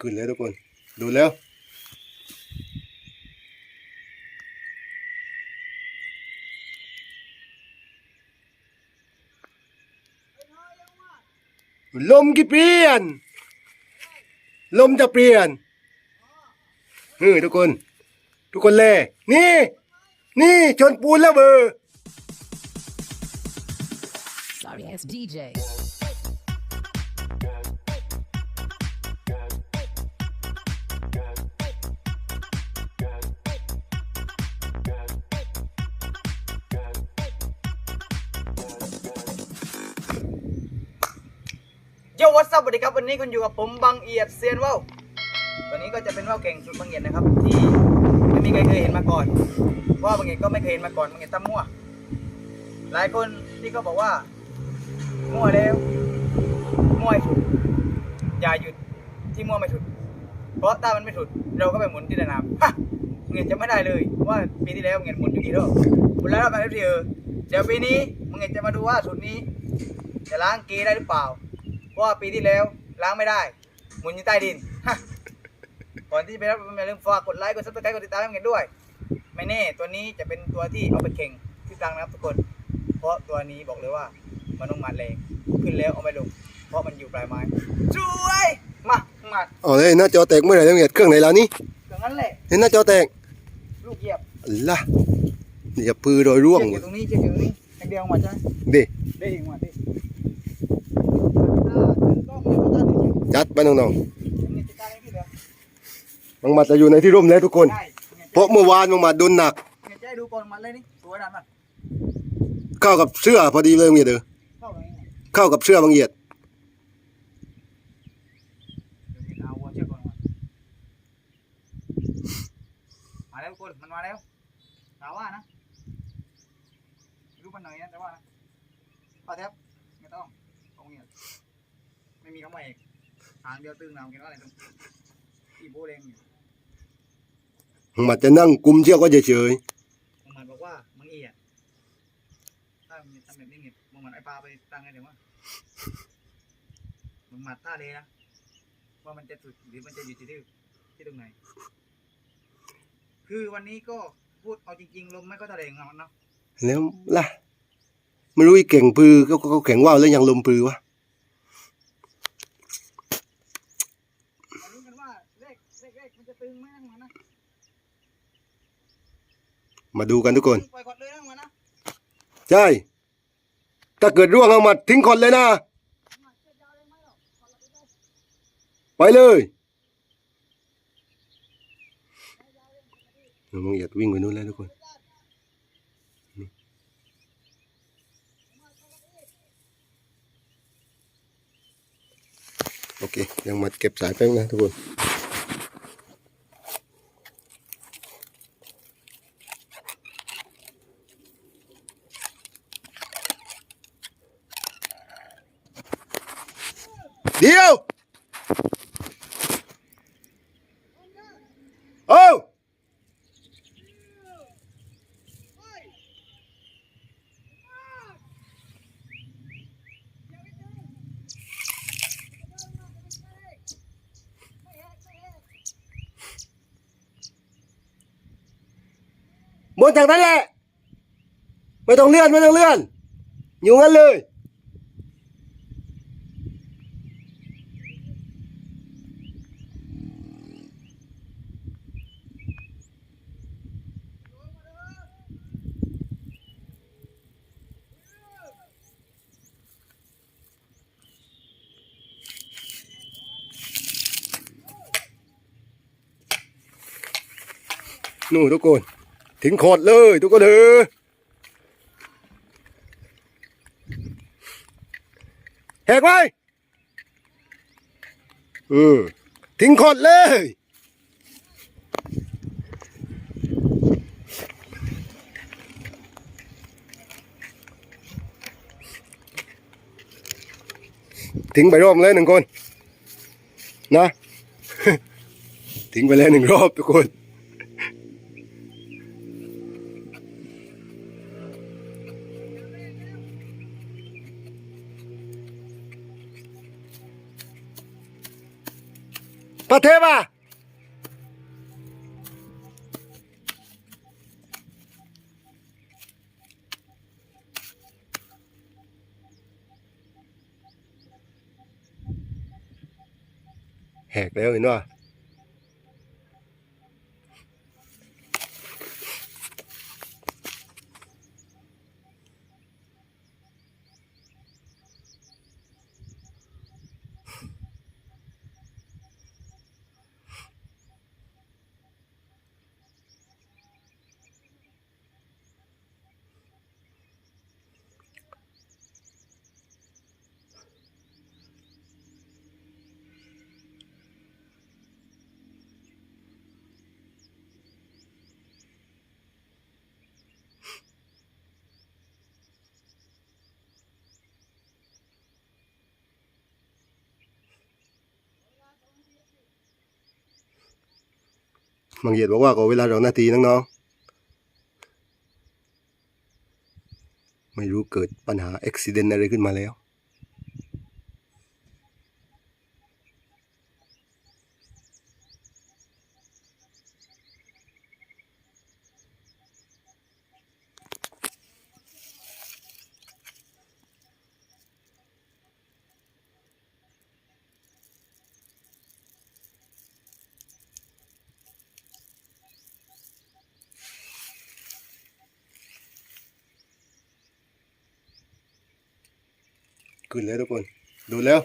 ขึ้นแล้วทุกคน ดูแล้ว ลมกี่เปลี่ยน ลมจะเปลี่ยนเฮ้ยทุกคน ทุกคนแลนี่ นี่ชนปูนแล้วเบอร์ Sorry ass DJ. โยวัสวัสดีครับวันนี้คุณอยู่กับผมบังเอียดเซียนว่าววันนี้ก็จะเป็นว่าวเก่งสุดบังเอียดนะครับ ที่ไม่มีใครเคยเห็นมาก่อนว่าบังเอียดก็ไม่เคยเห็นมาก่อนบังเอียดตั้มั่ว หลายคนที่ก็บอกว่า มั่วแล้วมั่วถุดอย่าหยุดที่มั่วไม่สุดเพราะถ้ามันไม่สุดเราก็ไปหมุนที่สนามฮะบังเอียดจะไม่ได้เลยว่าปีที่แล้วบังเอียดหมุนอยู่กี่รอบหมุนแล้วรอบแล้วทีเออเดี๋ยวปีนี้บังเอียดจะมาดูว่าสุดนี้จะล้างเกได้หรือเปล่า ว่าปีที่แล้วล้างไม่ได้ หมุนอยู่ใต้ดินก่อนที่จะไปรับชมอย่าลืมฝากกดไลค์กดซับสไครต์กดติดตามให้กันด้วย ไม่แน่ตัวนี้จะเป็นตัวที่เอาไปแข่งที่ตรังนะครับทุกคน เพราะตัวนี้บอกเลยว่ามันต้องหมัดแรงขึ้นแล้วเอาไม่ลงเพราะมันอยู่ปลายไม้ช่วยมาหมัดอ๋อเลยหน้าจอแตกเมื่อไหร่แล้วเนี่ยเครื่องไหนแล้วนี่อย่างนั้นแหละเห็นหน้าจอแตกลูกเหยียบอัลล่ะนี่จะปือโดยร่วงเชือกอยู่ตรงนี้เชือกอยู่ตรงนี้อย่างเดียวหมัดใช่ไหมเด้ได้เองหมัดดิถ้าถึงกล้องแล้วก็ ตัดดิจัดไปน้องยังมีจัดการให้พี่เหรอๆบางหมัดจะอยู่ในที่ร่มแล้วทุกคนได้เพราะเมื่อวานบางหมัดโดนหนักเนี่ยจะให้ดูก่อนหมัดเลยนี่สวยนะมันเข้ากับเสื้อพอดีเลยบางเหยียดเด้อเข้าตรงนี้ไงเข้ากับเสื้อบางเหยียดเดี๋ยวเอาวัวเชือกก่อนมาแล้วทุกคนมันมาแล้วแต่ว่านะไม่รู้มันหน่อยนะแต่ว่านะป้าแทบไม่ต้องตรงนี้ไม่มีคำว่าเอก ทางเดียวตึงนำกันว่าอะไรตรงอีโบแดงอยู่บางหมัดจะนั่งกุมเชือกก็เฉยมึงมันบอกว่ามึงเอียดถ้ามึงทำแบบนี้เงียบมึงมันไอ้ปลาไปตั้งไงเดี๋ยวว่ามึงหมัดท่าเลยนะว่ามันจะสุดหรือมันจะอยู่ที่ที่ที่ตรงไหน คือวันนี้ก็พูดเอาจริงๆลมไม่ก็ตะแรงเอาเนาะ ๆแล้วล่ะ ไม่รู้อีเก่งปือก็ก็แข็งว่าวแล้วยังลมปือวะ มาลุ้นกันว่าเลขเลขเลขมันจะตึงไหมนั่งมานะ มาดูกันทุกคน ปล่อยกดเลยนั่งมานะใช่ ถ้าเกิดร่วงเอาหมัดทิ้งคนเลยนะ ไปเลยมึงอย่าวิ่งไปนู่นแล้วทุกคนโอเค ยังมาเก็บสายแป้งนะทุกคน เดี๋ยวโอ้ บนจากนั้นแหละ ไม่ต้องเลื่อนไม่ต้องเลื่อน อยู่งั้นเลยนู่นทุกคน ถึงโคตรเลยทุกคนเออแหกไว้เอืมถึงโคตรเลยทิ้งไปรอบเลยหนึ่งคน นะ ทิ้งไปแล้วหนึ่งรอบทุกคน พระเทพอะแหกแล้วเห็นว่า บางเหยียดบอกว่าก็เวลาสองนาทีน้องๆ ไม่รู้เกิดปัญหาอุบิเหตุอะไรขึ้นมาแล้ว ขึ้นแล้วทุกคน ดูแล้ว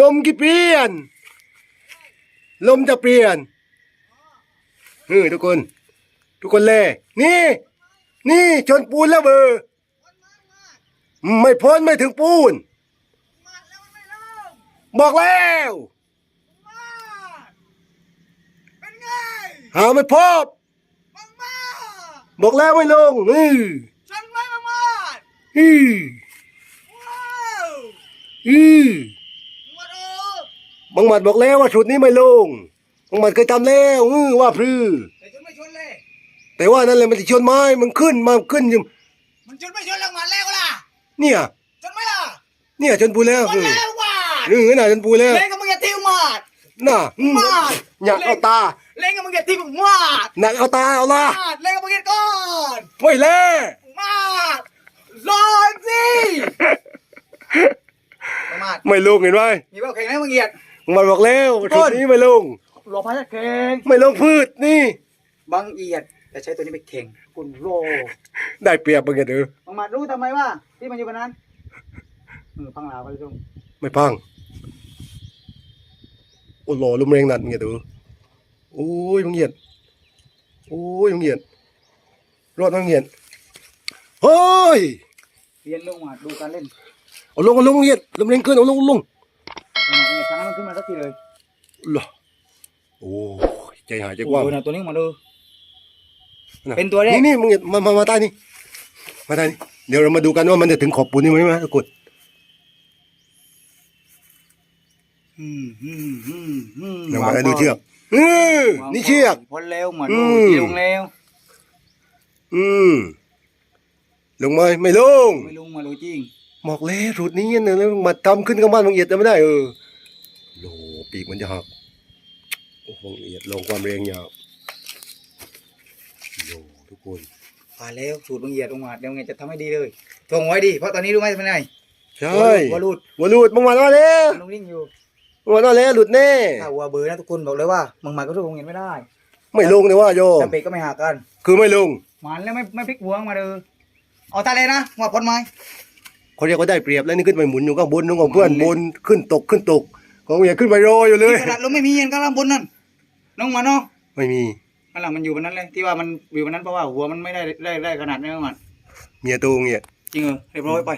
ลมกี่เปลี่ยน ลมจะเปลี่ยนเฮ้ยทุกคน ทุกคนเลยนี่ นี่ชนปูนแล้วเบอร์ไม่พ้นไม่ถึงปูน บอกแล้ว เป็นไง หาไม่พบบังมาบอกแล้วไม่ลงอือฉันไม่บังมาอือว้าวอือมาดูบางหมัดบอกแล้วว่าชุดนี้ไม่ลงบางหมัดเคยทำแล้วอือว่าพรือแต่ฉันไม่ชนเลยแต่ว่านั่นแหละมันจะชนไม้มันขึ้นมาขึ้นอยู่มันชนไม่ชนแล้วมาแล้วล่ะเนี่ยชนไหม่ล่ะเนี่ยชนปูแล้วชนแล้วว่าอือน่ะชนปูแล้วเล่นกับมึงอย่าทิ้งมาดน่ะอืมมาดอยากเอาตา เล่นกับมึงอย่าทิ้งมาดหนักเอาตาเอาละมาดเล่นกับมึงอย่าก่อนไม่แล่มาดรอสิมาดไม่ลงเห็นไหมมีเบ้าแข่งนะมึงเหยียดบางหมัดบอกแล้วว่าชุดนี้ไม่ลงรอพายจะแข่งไม่ลงพืชนี่บังเอียดแต่ใช้ตัวนี้ไปแข่งคุณโรได้เปรียบมึงไงเด้อบังมาดรู้ทำไมว่าที่มันอยู่บนนั้นมือพังลาวไปตรงไม่พังโอ้โหลมแรงหนัดมึงไงเด้อ โอ้ยมึงเหยียดโอ้ยมึงเหยียดรอดมึงเหยียดเฮ้ยเรียนลงมาดูการเล่นเอาลงเอาลงเหยียดลมแรงเกินเอาลงเอาลงบังมาดเนี่ยทางนั้นมันขึ้นมาสักทีเลยเหรอโอ้ยใจหายใจกว้างโอ้ยนะตัวนี้มาดูะเป็นตัวแรกนี่นี่มึงเหยียดมามามาใต้นี่มาใต้นี่เดี๋ยวเรามาดูกันว่ามันจะถึงขอบปูนนี่ไหมนะทุกคนอืมอืมอืมอืมเดี๋ยวมาให้ดูเชือกเออนี่เชือก พ้นแล้วมาอืดูมที่ลงแล้ว อืมลงไหมไม่ลงไม่ลงมาดูจริงบอกแล้วสูตรนี้เนี่ยแล้วมาทำขึ้นกับบ้านบางเอียดจะไม่ได้เออโหปีกมันจะหักโอ้โหบางเอียดลงความแรงยาวโยทุกคนมาแล้วสูตรบังเอียดลงมาเดี๋ยวไงจะทำให้ดีเลยทวงไว้ดิเพราะตอนนี้รู้ไหมเป็นไงใช่วัวรูดวัวหลุดมึงมาแล้วแล้วมันลงนิ่งอยู่ มึงมาแล้วแล้วหลุดแน่ ถ้าวัวเบอร์นะทุกคนบอกเลยว่ามึงมาก็สู้บังเอียดไม่ได้ไม่ลงเลยว่าโยมแต่เป็ดก็ไม่หักกันคือไม่ลงมันแล้วไม่ไม่พลิกหัวมาเลยเอาตาเลยนะหัวพ้นไม้เขาเรียกว่าได้เปรียบแล้วนี่ขึ้นไปหมุนอยู่ข้างบนนู้นของเพื่อนบนขึ้นตกขึ้นตก ของเอียดขึ้นไปโรยอยู่เลยกระดาษลงไม่มีเย็นก็ล่างบนนั่นน้องมาเนาะไม่มีมันหลังมันอยู่บนนั้นเลยที่ว่ามันอยู่บนนั้นเพราะว่าหัวมันไม่ได้ได้ได้ขนาดนี้มันเมียตูงเอียดจริงเหรอเรียบร้อยไป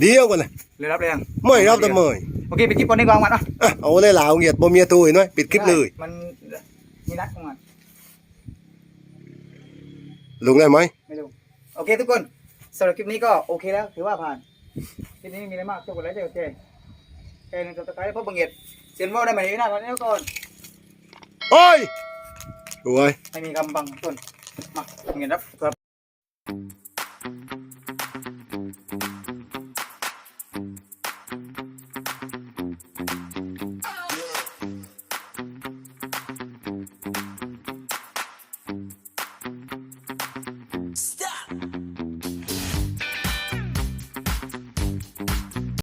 เดียวกันเลยเลยรับเลยยังไม่รับทำไมโอเคไปคลิปก่อนดีกว่ามันอะอะเอาเลยหลาวเอียดบ่เมียตูเห็นไหมปิดคลิปเลยมันมีนัดของมันลงได้ไหมไม่รู้โอเคทุกคนสำหรับคลิปนี้ก็โอเคแล้วถือว่าผ่านคลิปนี้ไม่มีอะไรมากช่วยกดไลค์ช่วยกดแชร์แชร์หนึ่งสับสไครต์เพราะบังเอิญเซียนว่าได้ไหมหน้าตอนนี้ก่อนโอ้ยสวยไม่มีคำบังต้นมาบังเอิญรับครับ